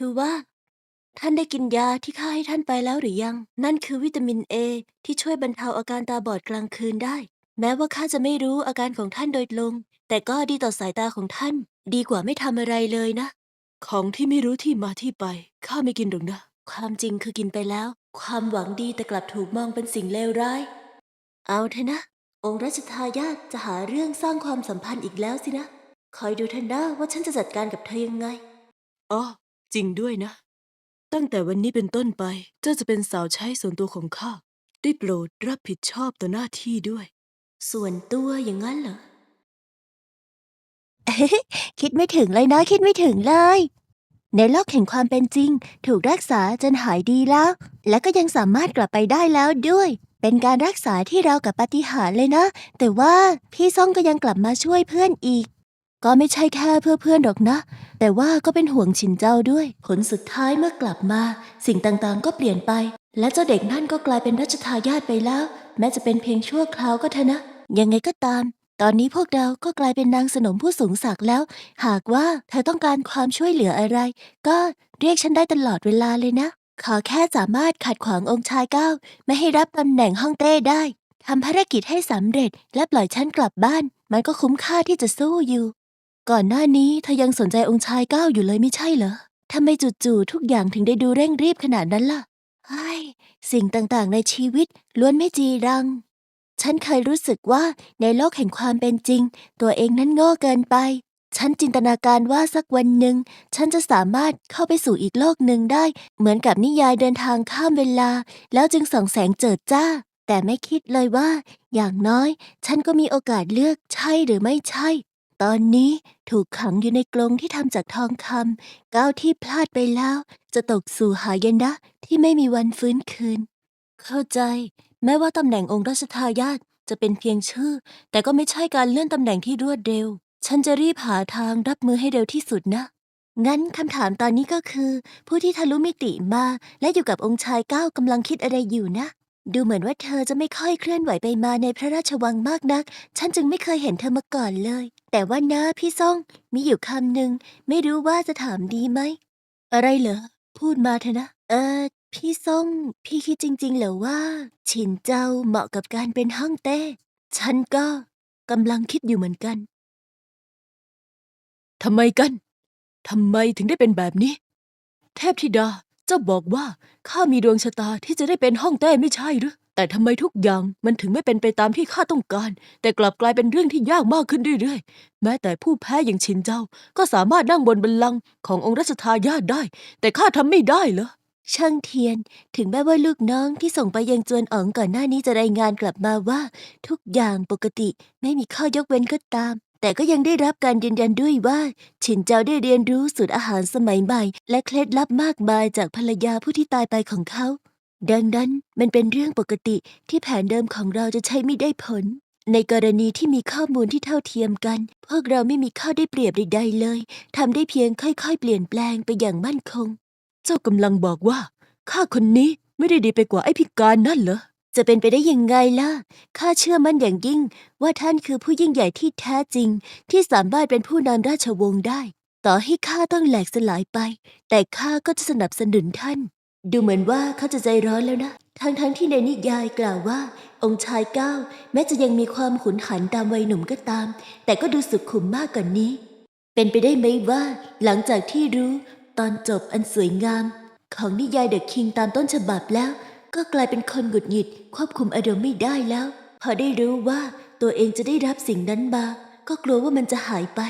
คือว่า ท่านได้กินยาที่ข้าให้ท่านไปแล้วหรือยัง นั่นคือวิตามินเอที่ช่วยบรรเทาอาการตาบอดกลางคืนได้ แม้ว่าข้าจะไม่รู้อาการของท่านโดยตรงแต่ก็ดีต่อสายตาของท่าน ดีกว่าไม่ทำอะไรเลยนะ ของที่ไม่รู้ที่มาที่ไป ข้าไม่กินหรอกนะ ความจริงคือกินไปแล้ว ความหวังดีแต่กลับถูกมองเป็นสิ่งเลวร้าย เอาเถอะนะ องค์รัชทายาทจะหาเรื่องสร้างความสัมพันธ์อีกแล้วสินะ คอยดูเถอะนะว่าฉันจะจัดการกับเธอยังไง อ๋อ จริงด้วยนะ ตั้งแต่วันนี้เป็นต้นไป เจ้าจะเป็นสาวใช้ส่วนตัวของข้า ได้โปรดรับผิดชอบต่อหน้าที่ด้วย ส่วนตัวอย่างนั้นเหรอ คิดไม่ถึงเลยนะ คิดไม่ถึงเลย ในโลกแห่งความเป็นจริง ถูกรักษาจนหายดีแล้ว และก็ยังสามารถกลับไปได้แล้วด้วย เป็นการรักษาที่เราวกับปาฏิหาริย์เลยนะ แต่ว่าพี่ซ่องก็ยังกลับมาช่วยเพื่อนอีก ก็ไม่ใช่แค่เพื่อเพื่อนหรอกนะ แต่ว่าก็เป็นห่วงฉินเจ้าด้วย ผลสุดท้ายเมื่อกลับมา สิ่งต่างๆ ก็เปลี่ยนไป และเจ้าเด็กนั่นก็กลายเป็นรัชทายาทไปแล้ว แม้จะเป็นเพียงชั่วคราวก็เถอะนะ ยังไงก็ตาม ตอนนี้พวกเราก็กลายเป็นนางสนมผู้สูงศักดิ์แล้ว หากว่าเธอต้องการความช่วยเหลืออะไร ก็เรียกฉันได้ตลอดเวลาเลยนะ ขอแค่สามารถขัดขวางองค์ชายเก้าไม่ให้รับตำแหน่งห้องเต้ได้ทำภารกิจให้สำเร็จและปล่อยฉันกลับบ้าน มันก็คุ้มค่าที่จะสู้อยู่ ก่อนหน้านี้เธอยังสนใจองค์ชายก้าวอยู่เลยไม่ใช่เหรอทำไมจู่ๆทุกอย่างถึงได้ดูเร่งรีบขนาดนั้นล่ะไอ้สิ่งต่างๆในชีวิตล้วนไม่จีรัง ฉันเคยรู้สึกว่าในโลกแห่งความเป็นจริง ตัวเองนั้นโง่เกินไป ฉันจินตนาการว่าสักวันหนึ่ง ฉันจะสามารถเข้าไปสู่อีกโลกหนึ่งได้ เหมือนกับนิยายเดินทางข้ามเวลา แล้วจึงส่องแสงเจิดจ้า แต่ไม่คิดเลยว่า อย่างน้อย ฉันก็มีโอกาสเลือกใช่หรือไม่ใช่ ตอนนี้ถูกขังอยู่ในกรงที่ทำจากทองคำก้าวที่พลาดไปแล้ว จะตกสู่หายนะที่ไม่มีวันฟื้นคืน เข้าใจ แม้ว่าตำแหน่งองค์รัชทายาทจะเป็นเพียงชื่อ แต่ก็ไม่ใช่การเลื่อนตำแหน่งที่รวดเร็ว ฉันจะรีบหาทางรับมือให้เร็วที่สุดนะ งั้นคำถามตอนนี้ก็คือ ผู้ที่ทะลุมิติมาและอยู่กับองค์ชายก้าวกำลังคิดอะไรอยู่นะ ดูเหมือนว่าเธอจะไม่ค่อยเคลื่อนไหวไปมาในพระราชวังมากนัก ฉันจึงไม่เคยเห็นเธอมาก่อนเลย แต่ว่านะพี่ซ่องมีอยู่คำหนึ่งไม่รู้ว่าจะถามดีไหม อะไรเหรอ พูดมาเถอะนะ เออ พี่ซ่อง พี่คิดจริง ๆ เหรอว่า ฉินเจ้าเหมาะกับการเป็นห้องเต้ ฉันก็กำลังคิดอยู่เหมือนกัน ทำไมกัน ทำไมถึงได้เป็นแบบนี้ เทพธิดา เจ้าบอกว่าข้ามีดวงชะตาที่จะได้เป็นห้องเต้ไม่ใช่หรือแต่ทำไมทุกอย่างมันถึงไม่เป็นไปตามที่ข้าต้องการ แต่กลับกลายเป็นเรื่องที่ยากมากขึ้นเรื่อยๆ แม้แต่ผู้แพ้อย่างชินเจ้าก็สามารถนั่งบนบัลลังก์ขององค์รัชทายาทได้ แต่ข้าทำไม่ได้เหรอช่างเทียน ถึงแม้ว่าลูกน้องที่ส่งไปยังจวนอ๋องก่อนหน้านี้จะรายงานกลับมาว่า ทุกอย่างปกติไม่มีข้อยกเว้นก็ตาม แต่ก็ยังได้รับการยืนยันด้วยว่าฉินเจ้าได้เรียนรู้สูตรอาหารสมัยใหม่ และเคล็ดลับมากมายจากภรรยาผู้ที่ตายไปของเขา ดังนั้นมันเป็นเรื่องปกติที่แผนเดิมของเราจะใช้ไม่ได้ผล ในกรณีที่มีข้อมูลที่เท่าเทียมกัน พวกเราไม่มีข้อได้เปรียบใดๆเลยทำได้เพียงค่อยๆ เปลี่ยนแปลงไปอย่างมั่นคง เจ้ากำลังบอกว่าข้าคนนี้ไม่ได้ดีไปกว่าไอ้พิการนั่นเหรอ จะเป็นไปได้ยังไงล่ะ ข้าเชื่อมั่นอย่างยิ่งว่าท่านคือผู้ยิ่งใหญ่ที่แท้จริง ที่สามารถเป็นผู้นำราชวงศ์ได้ ต่อให้ข้าต้องแหลกสลายไป แต่ข้าก็จะสนับสนุนท่าน ดูเหมือนว่าเขาจะใจร้อนแล้วนะ ทั้งทั้งๆที่ในนิยายกล่าวว่า องค์ชายเก้าแม้จะยังมีความขุนหันตามวัยหนุ่มก็ตาม แต่ก็ดูสุขุมมากกว่านนี้ เป็นไปได้ไหมว่า หลังจากที่รู้ ตอนจบอันสวยงาม ของนิยายเดอะคิงตามต้นฉบับแล้ว ก็กลายเป็นคนหงุดหงิดควบคุมอารมณ์ไม่ได้แล้ว พอได้รู้ว่าตัวเองจะได้รับสิ่งนั้นมาก็กลัวว่ามันจะหายไป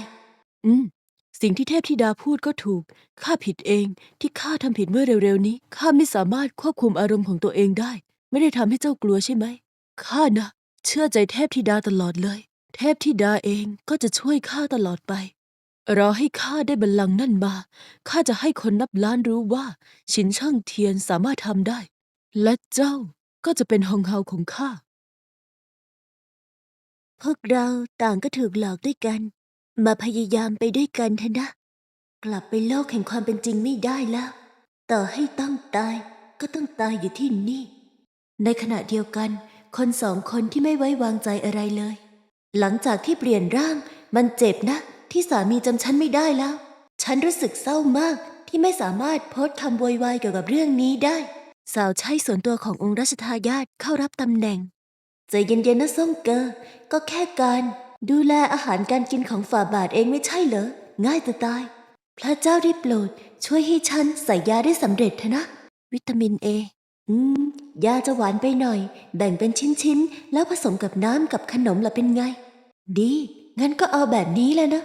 อืม สิ่งที่เทพธิดาพูดก็ถูก ข้าผิดเองที่ข้าทำผิดเมื่อเร็วๆนี้ ข้าไม่สามารถควบคุมอารมณ์ของตัวเองได้ ไม่ได้ทำให้เจ้ากลัวใช่ไหม ข้านะ เชื่อใจเทพธิดาตลอดเลย เทพธิดาเองก็จะช่วยข้าตลอดไป รอให้ข้าได้บัลลังก์นั่นมา ข้าจะให้คนนับล้านรู้ว่า ชินช่างเทียนสามารถทำได้ และเจ้าก็จะเป็นฮองเฮาของข้า พวกเราต่างก็ถูกหลอกด้วยกัน มาพยายามไปด้วยกันเถอะนะ กลับไปโลกแห่งความเป็นจริงไม่ได้แล้ว ต่อให้ต้องตายก็ต้องตายอยู่ที่นี่ ในขณะเดียวกัน คนสองคนที่ไม่ไว้วางใจอะไรเลย หลังจากที่เปลี่ยนร่าง มันเจ็บนะ ที่สามีจำฉันไม่ได้แล้ว ฉันรู้สึกเศร้ามากที่ไม่สามารถโพสต์คำโวยวายเกี่ยวกับเรื่องนี้ได้ สาวใช้ส่วนตัวขององค์รัชทายาทเข้ารับตำแหน่งใจเย็นๆนะส้มเกอก็แค่การดูแลอาหารการกินของฝ่าบาทเองไม่ใช่เหรอ ง่ายจะตาย พระเจ้าได้โปรด ช่วยให้ฉันใส่ยาได้สำเร็จเถอะนะ วิตามินเอ อืม ยาจะหวานไปหน่อย แบ่งเป็นชิ้นๆ แล้วผสมกับน้ำกับขนมละเป็นไง ดี งั้นก็เอาแบบนี้แหละนะ